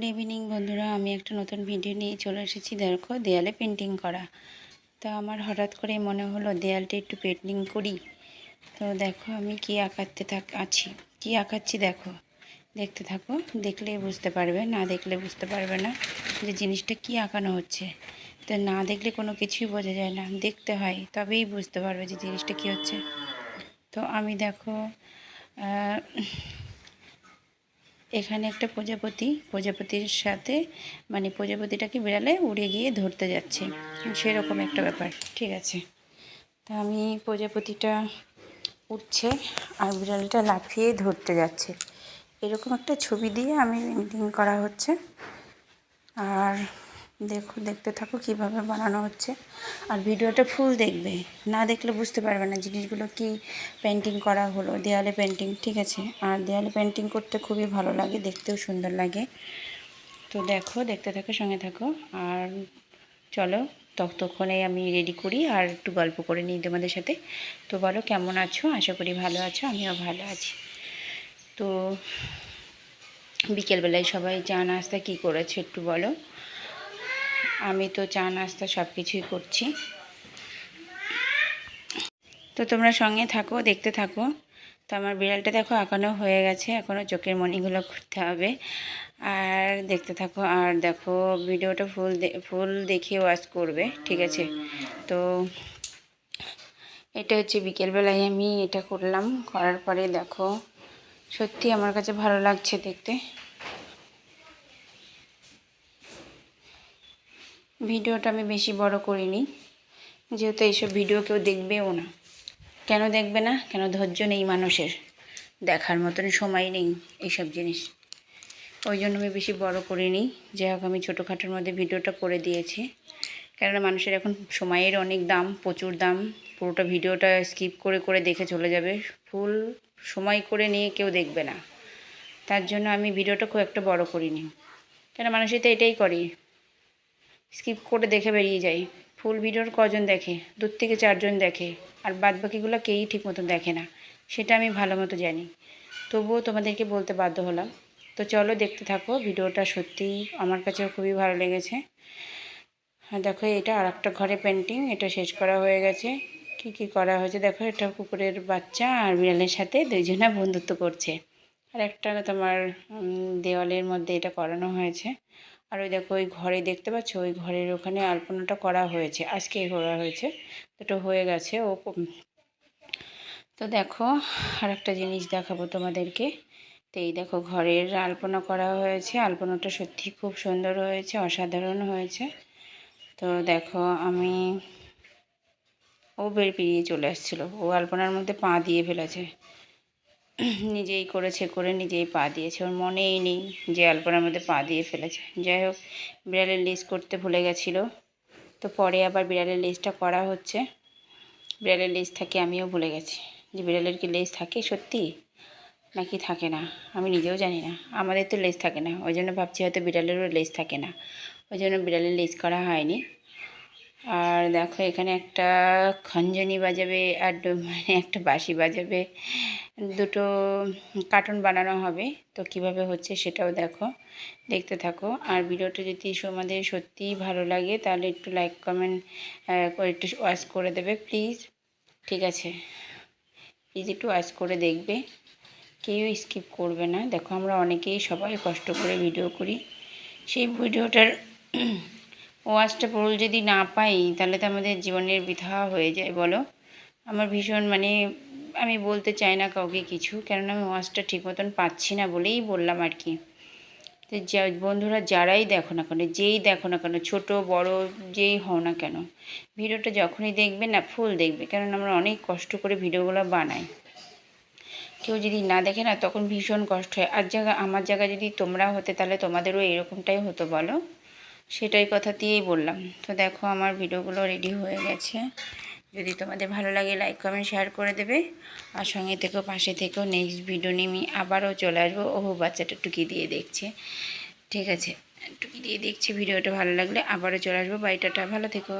Good evening বন্ধুরা। আমি একটা নতুন ভিডিও নিয়ে চলে এসেছি। দেখো, দেয়ালে পেন্টিং করা। তো আমার হঠাৎ করে মনে হলো, দেয়ালটা একটু পেন্টিং করি। তো দেখো, আমি কি আঁকাতে থাক, আছি। কি আঁকাচ্ছি দেখো। দেখতে থাকো, দেখলেই বুঝতে পারবে, না দেখলে বুঝতে পারবে না যে জিনিসটা কি আঁকানো হচ্ছে। তো না দেখলে কোনো কিছুই বোঝা যায় না। দেখতে হয়, তবেই বুঝতে পারবে যে জিনিসটা কি হচ্ছে। তো আমি দেখো এখানে একটা প্রজাপতি, প্রজাপতির সাথে মানে প্রজাপতিটাকে বিড়ালে উড়ে গিয়ে ধরতে যাচ্ছে। সেরকম একটা ব্যাপার, ঠিক আছে। তা আমি প্রজাপতিটা উঠছে আর বিড়ালটা লাফিয়ে ধরতে যাচ্ছে। এরকম একটা ছবি দিয়ে আমি পেন্টিং করা হচ্ছে। আর দেখো, দেখতে থাকো কীভাবে বানানো হচ্ছে। আর ভিডিওটা ফুল দেখবে। না দেখলে বুঝতে পারবে না জিনিসগুলো কি পেন্টিং করা হলো, দেয়ালে পেন্টিং ঠিক আছে? আর দেয়ালে পেন্টিং করতে খুবই ভালো লাগে, দেখতেও সুন্দর লাগে। তো দেখো, দেখতে থাকো, সঙ্গে থাকো। আর চলো ততক্ষণে আমি রেডি করি আর একটু গল্প করে নিই তোমাদের সাথে। তো বলো, কেমন আছো? আশা করি ভালো আছো, আমিও ভালো আছি। তো বিকেলবেলায় সবাই চা নাস্তা কী করেছে একটু বলো। আমি তো চা, নাস্তা সব কিছুই করছি। তো তোমরা সঙ্গে থাকো, দেখতে থাকো। তো আমার বিড়ালটা দেখো আঁকানো হয়ে গেছে এখনও চোখের মণিগুলো করতে হবে। আর দেখতে থাকো, আর দেখো ভিডিওটা ফুল ফুল দেখে ওয়াচ করবে, ঠিক আছে? তো এটা হচ্ছে বিকেলবেলায় আমি এটা করলাম, করার পরে দেখো, সত্যি আমার কাছে ভালো লাগছে দেখতে। ভিডিওটা আমি বেশি বড় করিনি। যেহেতু এইসব ভিডিও কেউ দেখবেও না। কেন দেখবে না? কেন ধৈর্য নেই মানুষের? দেখার মতন সময় নেই এইসব জিনিস। ওই জন্য আমি বেশি বড় করিনি। যাই হোক, আমি ছোটোখাটোর মধ্যে ভিডিওটা করে দিয়েছি। কেননা মানুষের এখন সময়ের অনেক দাম, প্রচুর দাম। পুরোটা ভিডিওটা স্কিপ করে করে দেখে চলে যাবে। ফুল সময় করে নিয়ে কেউ দেখবে না। তার জন্য আমি ভিডিওটা খুব একটা বড় করিনি। কেন মানুষের তো এটাই করে। স্কিপ করে দেখে বেরিয়ে যাই। ফুল ভিডিওর কজন দেখে, দূর থেকে চারজন দেখে, আর বাদ বাকিগুলো কেউই ঠিক মতো দেখে না। সেটা আমি ভালো মতো জানি। তবুও তোমাদেরকে বলতে বাধ্য হলাম। তো চলো দেখতে থাকো, ভিডিওটা সত্যিই আমার কাছেও খুবই ভালো লেগেছে। দেখো, এটা আর একটা ঘরে পেন্টিং এটা শেষ করা হয়ে গেছে। কি কি করা হয়েছে দেখো, এটা কুকুরের বাচ্চা আর বিড়ালের সাথে দুইজনা বন্ধুত্ব করছে। আর একটা তোমার দেওয়ালের মধ্যে এটা করানো হয়েছে। আর ওই দেখো, ওই ঘরে দেখতে পাচ্ছ? ওই ঘরের ওখানে আলপনাটা করা হয়েছে। আজকেই করা হয়েছে। দুটো হয়ে গেছে। ও তো দেখো আর একটা জিনিস দেখাবো তোমাদেরকে। তো এই দেখো, ঘরের আলপনা করা হয়েছে। আলপনাটা সত্যি খুব সুন্দর হয়েছে, অসাধারণ হয়েছে। তো দেখো, আমি, ও বের পেরিয়ে চলে আসছিল। ও আলপনার মধ্যে পা দিয়ে ফেলেছে। নিজেই করেছে, করে নিজেই পা দিয়েছে। ওর মনেই নেই যে আলপনার মধ্যে পা দিয়ে ফেলেছে। যাই হোক, বিড়ালের লেস করতে ভুলে গেছিল। তো পরে আবার বিড়ালের লেসটা করা হচ্ছে। বিড়ালের লেস থাকে আমিও ভুলে গেছি যে বিড়ালের কি লেস থাকে সত্যি? নাকি থাকে না? আমি নিজেও জানি না। আমাদের তো লেস থাকে না। ওই জন্য ভাবছি হয়তো বিড়ালেরও লেস থাকে না। ওই জন্য বিড়ালের লেস করা হয়নি। আর দেখো এখানে একটা খঞ্জনি বাজাবে আর মানে একটা বাঁশি বাজাবে। দুটো কার্টুন বানানো হবে। তো কীভাবে হচ্ছে সেটাও দেখো। দেখতে থাকো। আর ভিডিওটা যদি তোমাদের সত্যিই ভালো লাগে, তাহলে একটু লাইক কমেন্ট করে একটু ওয়াচ করে দেবে প্লিজ ঠিক আছে? প্লিজ একটু ওয়াচ করে দেখবে। কেউ স্কিপ করবে না। দেখো আমরা অনেকেই সবাই কষ্ট করে ভিডিও করি। সেই ভিডিওটার ওয়াচটা পুরো যদি না পাই, তাহলে তো আমাদের জীবনের বৃথা হয়ে যায়, বলো। আমার ভীষণ মানে আমি বলতে চাই না কাউকে কিছু, কেননা আমি ওয়াচটা ঠিক মতন পাচ্ছি না বলেই বললাম আর কি। তো বন্ধুরা যারাই দেখো না কেন, যেই দেখো না কেন, ছোটো, বড়, যেই হও না কেন, ভিডিওটা যখনই দেখবে না, ফুল দেখবে, কেননা আমরা অনেক কষ্ট করে ভিডিওগুলো বানাই। কেউ যদি না দেখে না, তখন ভীষণ কষ্ট হয়। আর জায়গা, আমার জায়গা যদি তোমরা হতে, তাহলে তোমাদেরও এরকমটাই হতো, বলো। সেটাই কথা দিয়েই বললাম। তো দেখো আমার ভিডিওগুলো রেডি হয়ে গেছে। যদি তোমাদের ভালো লাগে লাইক কমেন্ট শেয়ার করে দেবে। আর সঙ্গে থেকেও পাশে থেকেও নেক্সট ভিডিও নিয়ে আমি আবারও চলে আসব। ওহো, বাচ্চাটা টুকি দিয়ে দেখছে। ঠিক আছে, টুকি দিয়ে দেখছি। ভিডিওটা ভালো লাগলে আবারও চলে আসব। বাড়িটাটা ভালো থেকো।